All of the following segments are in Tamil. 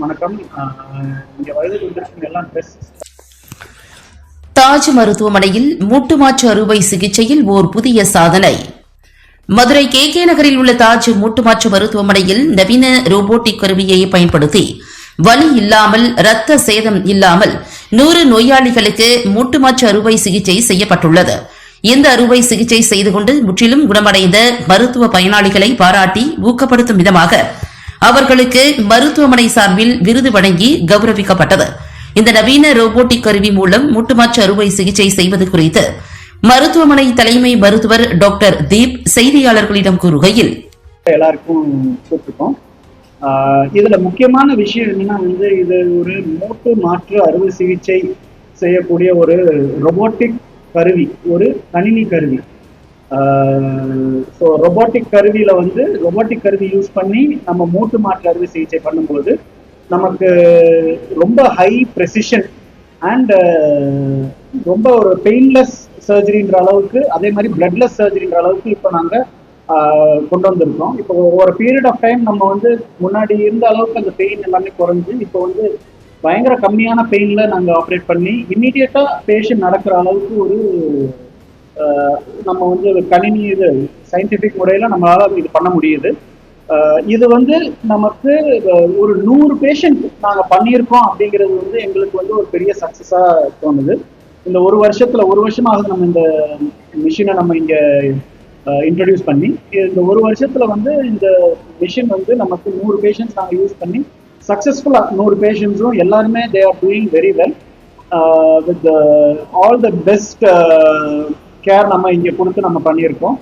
எல்லாருக்கும் வணக்கம் இங்க வருகை கொண்டிருக்கும் எல்லாம் தாஜ் மருத்துவமனையில் மூட்டு மாற்று அறுவை சிகிச்சையில் ஓர் புதிய சாதனை. மதுரை கே கே நகரில் உள்ள தாஜ் மூட்டு மாற்று மருத்துவமனையில் நவீன ரோபோட்டிக் கருவியை பயன்படுத்தி வலி இல்லாமல் ரத்த சேதம் இல்லாமல் நூறு நோயாளிகளுக்கு மூட்டு மாற்று அறுவை சிகிச்சை செய்யப்பட்டுள்ளது. இந்த அறுவை சிகிச்சை செய்து கொண்டு முற்றிலும் குணமடைந்த மருத்துவ பயனாளிகளை பாராட்டி ஊக்கப்படுத்தும் விதமாக அவர்களுக்கு மருத்துவமனை சார்பில் விருது வழங்கி கௌரவிக்கப்பட்டது. இந்த நவீன ரோபோட்டிக் கருவி மூலம் மூட்டு மாற்று அறுவை சிகிச்சை செய்வது குறித்து மருத்துவமனை தலைமை மருத்துவர் டாக்டர் தீப் செய்தியாளர்களிடம் கூறுகையில் எல்லாருக்கும் ஆஹ் இதுல முக்கியமான விஷயம் என்னன்னா வந்து இது ஒரு மூட்டு மாற்று அறுவை சிகிச்சை செய்யக்கூடிய ஒரு ரொபோட்டிக் கருவி ஒரு கணினி கருவி. ஸோ ரொபோட்டிக் கருவியில வந்து ரொபோட்டிக் கருவி யூஸ் பண்ணி நம்ம மூட்டு மாற்று அறுவை சிகிச்சை பண்ணும்போது நமக்கு ரொம்ப ஹை ப்ரெசிஷன் அண்ட் ரொம்ப ஒரு பெயின்லெஸ் சர்ஜரின்ற அளவுக்கு அதே மாதிரி பிளட்லெஸ் சர்ஜரின்ற அளவுக்கு இப்போ நாங்கள் கொண்டு வந்திருக்கோம். இப்போ ஒரு பீரியட் ஆஃப் டைம் நம்ம வந்து முன்னாடி இருந்த அளவுக்கு அந்த பெயின் எல்லாமே குறைஞ்சு இப்போ வந்து பயங்கர கம்மியான பெயின்ல நாங்கள் ஆப்ரேட் பண்ணி இம்மீடியட்டா பேஷண்ட் நடக்கிற அளவுக்கு ஒரு நம்ம வந்து கணினி இது சயின்டிஃபிக் முறையில் நம்மளால் இது பண்ண முடியுது. இது வந்து நமக்கு ஒரு நூறு பேஷண்ட் நாங்கள் பண்ணியிருக்கோம் அப்படிங்கிறது வந்து எங்களுக்கு வந்து ஒரு பெரிய சக்ஸஸாக தோணுது. இந்த ஒரு வருஷத்தில் ஒரு வருஷமாக நம்ம இந்த மிஷினை நம்ம இங்கே இன்ட்ரடியூஸ் பண்ணி இந்த ஒரு வருஷத்தில் வந்து இந்த மிஷின் வந்து நமக்கு நூறு பேஷண்ட்ஸ் நாங்கள் யூஸ் பண்ணி சக்ஸஸ்ஃபுல்லாக நூறு பேஷண்ட்ஸும் எல்லாருமே they are doing very well with all the best care நம்ம இங்கே கொடுத்து நம்ம பண்ணியிருக்கோம்.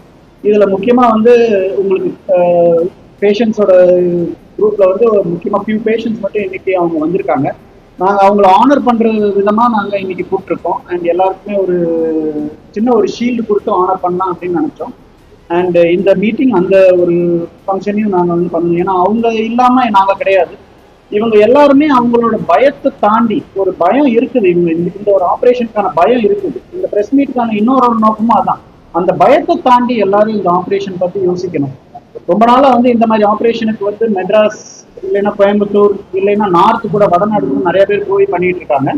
இதில் முக்கியமாக வந்து உங்களுக்கு பேஷண்ட்ஸோட குரூப்பில் வந்து முக்கியமாக ஃபியூ பேஷண்ட்ஸ் மட்டும் இன்னைக்கு அவங்க வந்திருக்காங்க. நாங்கள் அவங்கள ஆனர் பண்ணுற விதமாக நாங்கள் இன்னைக்கு கூப்பிட்ருக்கோம் அண்ட் எல்லாருக்குமே ஒரு சின்ன ஒரு ஷீல்டு கொடுத்து ஆனர் பண்ணலாம் அப்படின்னு நினச்சோம். அண்ட் இந்த மீட்டிங் அந்த ஒரு ஃபங்க்ஷனையும் நாங்கள் வந்து பண்ணணும் ஏன்னா அவங்க இல்லாமல் நாங்கள் கிடையாது. இவங்க எல்லாருமே அவங்களோட பயத்தை தாண்டி ஒரு பயம் இருக்குது. இவங்க இந்த- ஒரு ஆப்ரேஷனுக்கான பயம் இருக்குது. இந்த பிரஸ் மீட்டுக்கான இன்னொரு ஒரு நோக்கமும் அதான். அந்த பயத்தை தாண்டி எல்லாரும் இந்த ஆப்ரேஷன் பத்தி யோசிக்கணும். ரொம்ப நாளா வந்து இந்த மாதிரி ஆப்ரேஷனுக்கு வந்து மெட்ராஸ் இல்லைன்னா கோயம்புத்தூர் இல்லைன்னா நார்த் கூட வடநாடு கூட நிறைய பேர் போய் பண்ணிட்டு இருக்காங்க.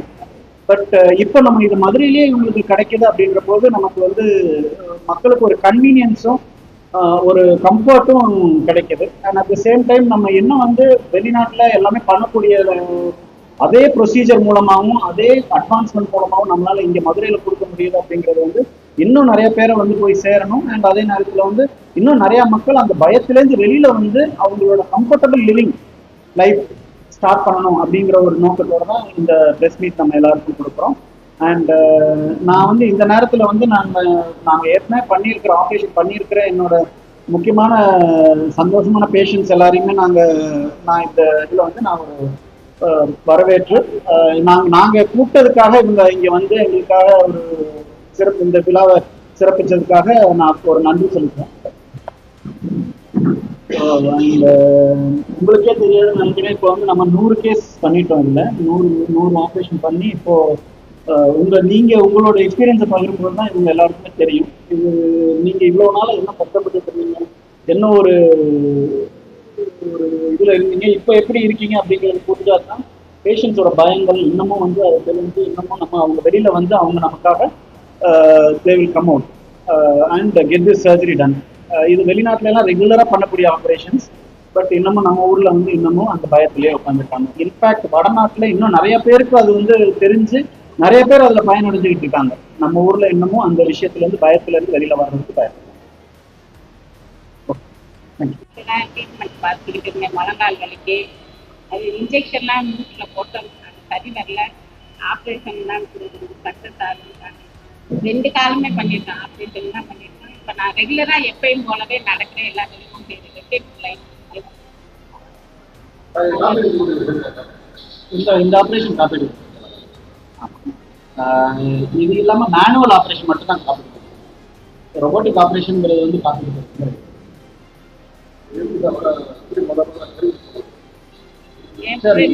பட் இப்போ நம்ம இது மதுரையிலேயே இவங்களுக்கு கிடைக்குது அப்படின்ற போது நமக்கு வந்து மக்களுக்கு ஒரு கன்வீனியன்ஸும் ஒரு கம்ஃபர்ட்டும் கிடைக்குது. And at the same time நம்ம என்ன வந்து வெளிநாட்டில் எல்லாமே பண்ணக்கூடிய அதே ப்ரொசீஜர் மூலமாகவும் அதே அட்வான்ஸ்மெண்ட் மூலமாகவும் நம்மளால இங்கே மதுரையில் கொடுக்க முடியுது அப்படிங்கிறது வந்து இன்னும் நிறைய பேரை வந்து போய் சேரணும். அண்ட் அதே நேரத்தில் வந்து இன்னும் நிறைய மக்கள் அந்த பயத்திலேருந்து வெளியில வந்து அவங்களோட கம்ஃபர்டபுள் லிவிங் லைஃப் ஸ்டார்ட் பண்ணணும் அப்படிங்கிற ஒரு நோக்கத்தோட தான் இந்த ப்ரெஸ் மீட் நம்ம எல்லாருக்கும் கொடுக்குறோம். அண்ட் uh, நான் வந்து இந்த நேரத்தில் வந்து நாங்கள் நாங்கள் ஏற்கனவே பண்ணியிருக்கிற ஆப்ரேஷன் பண்ணியிருக்கிற என்னோட முக்கியமான சந்தோஷமான பேஷண்ட்ஸ் எல்லாரையுமே நாங்கள் நான் இந்த இதில் வந்து நான் ஒரு வரவேற்று நாங்கள் நாங்கள் கூப்பிட்டதுக்காக இவங்க இங்கே வந்து எங்களுக்காக ஒரு சிறப்பு இந்த விழாவை சிறப்பிச்சதுக்காக நான் ஒரு நன்றி சொல்லிக்கிறேன். Uh, உங்களுக்கே தெரியாது நினைக்கிறேன். இப்போ வந்து நம்ம நூறு கேஸ் பண்ணிட்டோம் இல்லை? நூறு நூறு ஆப்ரேஷன் பண்ணி இப்போ உங்க நீங்க உங்களோட எக்ஸ்பீரியன்ஸை பகிரும்போது தான் இவங்க எல்லாருக்குமே தெரியும். இது நீங்க இவ்வளவு நாள் என்ன கஷ்டப்பட்டு இருக்கீங்க? என்ன ஒரு ஒரு இதுல இருந்தீங்க இப்போ எப்படி இருக்கீங்க அப்படிங்கிறது புரிஞ்சா தான் பேஷண்ட்ஸோட பயங்கள் இன்னமும் வந்து அதை தெரிஞ்சு இன்னமும் நம்ம அவங்க வெளியில வந்து அவங்க நமக்காக they will come out and get this surgery done இது வெளிநாட்டுல எல்லாம் ரெகுலரா பண்ணக்கூடிய ஆப்ரேஷன்ஸ் பட் இன்னமும் நம்ம ஊர்ல வந்து இன்னமும் அந்த பயத்திலேயே உட்காந்துருக்காங்க இன்ஃபேக்ட் வடநாட்டுல இன்னும் நிறைய பேருக்கு அது வந்து தெரிஞ்சு நிறைய பேர் அதுல பயனடைஞ்சுக்கிட்டு இருக்காங்க. நம்ம ஊர்ல இன்னமும் அந்த விஷயத்துல இருந்து பயத்துல இருந்து வெளியில வர்றதுக்கு பயம் ட்ரீட்மெண்ட் பார்த்துக்கிட்டு இருந்தேன். முழங்கால் வலிக்கு. அது இன்ஜெக்ஷன்லாம் மூக்கில் போட்டோம் சரி வரல. ஆப்ரேஷன் தான் சக்ஸஸ் ஆகுது ரெண்டு காலமே பண்ணியிருக்கேன் ஆப்ரேஷன் தான் பண்ணியிருக்கேன் இப்போ நான் ரெகுலராக எப்பயும் போலவே நடக்கிறேன். எல்லா வேலையும் செய்கிறேன் லைஃப் இந்த இந்த ஆப்ரேஷன் காப்பீடு இது இல்லாம மேனுவல் ஆப்ரேஷன் மட்டும் தான் காப்பீடு ரொபோட்டிக் ஆப்ரேஷன்ங்கிறது வந்து காப்பீடு. என் சரி.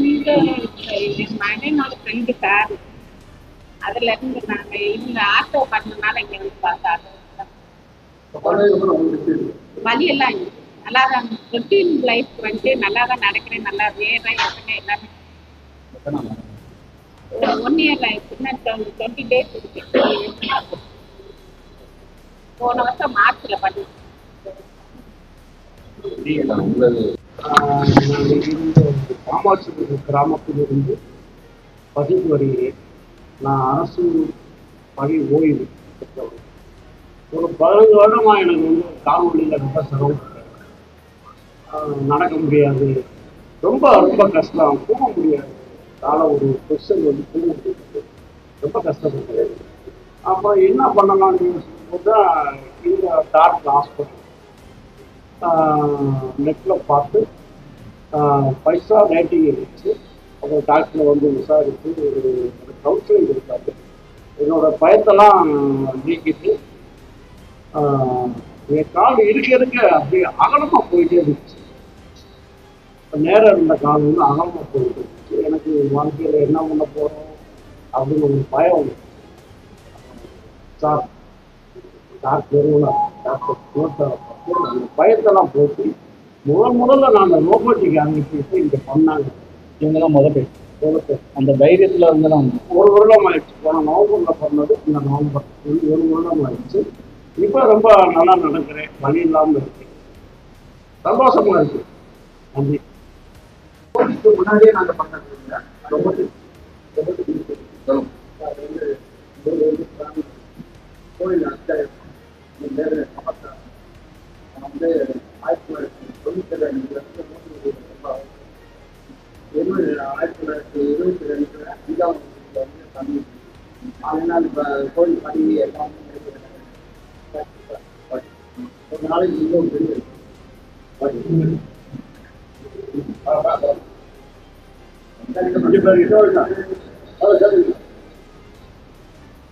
ஃப்ரெண்டு கார் அதுல இருந்து நாங்க இவங்க ஆட்டோ பண்ணனால இங்க வந்து பார்த்தா வலி எல்லாம். நல்லா தான் ரொட்டீன் லைஃப் வந்து நல்லா தான் நடக்கிறேன் நல்லா வேற எப்பவுமே எல்லாமே? ஒன் இயர்ல இன்னும் டுவெண்ட்டி டேஸ் இருக்கு. போன வருஷம் மார்ச்ல பண்ணி. ஆஹ் நான் இந்த காமாட்சி கிராமத்திலிருந்து வசித்து வருகிறேன். நான் அரசு பணி ஓய்வு பெற்றவர் ஒரு பதினஞ்சு வருடமாக எனக்கு வந்து கால்வழியில் ரொம்ப சிரமம். நடக்க முடியாது. ரொம்ப ரொம்ப கஷ்டம். போக முடியாது. கால ஒரு கொஸ்டின் வந்து தூங்க முடியாது ரொம்ப கஷ்டப்பட்டது அப்போ என்ன பண்ணலாம்னு யோசிக்கும் தான் இந்த டாக்டர் ஹாஸ்பிட்டல் நெட்டில் பார்த்து பைசா ரேட்டிங் இருந்துச்சு அப்புறம் டாக்டரை வந்து விசாரித்து ஒரு கவுன்சிலிங் கொடுத்தாரு என்னோட பயத்தெல்லாம் நீக்கிட்டு என் கால் இருக்க இருக்க அப்படியே அகலமாக போயிட்டே இருந்துச்சு. நேரம் இருந்த கால் வந்து அகலமாக போயிட்டு எனக்கு வாழ்க்கையில் என்ன பண்ண போகிறோம் அப்படின்னு ஒரு பயம். சார் டாக்டர் டாக்டர் பார்த்து அந்த பயத்தெல்லாம் போட்டு முதல் முதல்ல நான் அந்த ரோபோட்டிக் ஆரம்பிச்சு இங்கே பண்ணாங்க. இவங்க தான் முத பேர். அந்த தைரியத்துல வந்து ஒரு வருடம் ஆயிடுச்சு போன நவம்பரில் பண்ணது இந்த நவம்பர். ஒரு வருடம் ஆயிடுச்சு இப்போ ரொம்ப நல்லா நடக்கிறேன். வழி இல்லாமல் இருக்கேன் சந்தோஷமா இருக்கு. நன்றி. முன்னாடியே நாங்க பண்ணது இல்லை. வந்து கோயில் வந்து ஆயிரத்தி தொள்ளாயிரத்தி தொண்ணூத்தி ரொம்ப ஆயிரத்தி தொள்ளாயிரத்தி இருபத்தி ரெண்டு அஞ்சாவது வந்து தமிழ் அதனால் இப்போ கோயில் பண்ணி எல்லாமே ஒரு நாளைக்கு இன்னும் பெரிய கண்டிப்பாக இதோ இல்லை. அது சரி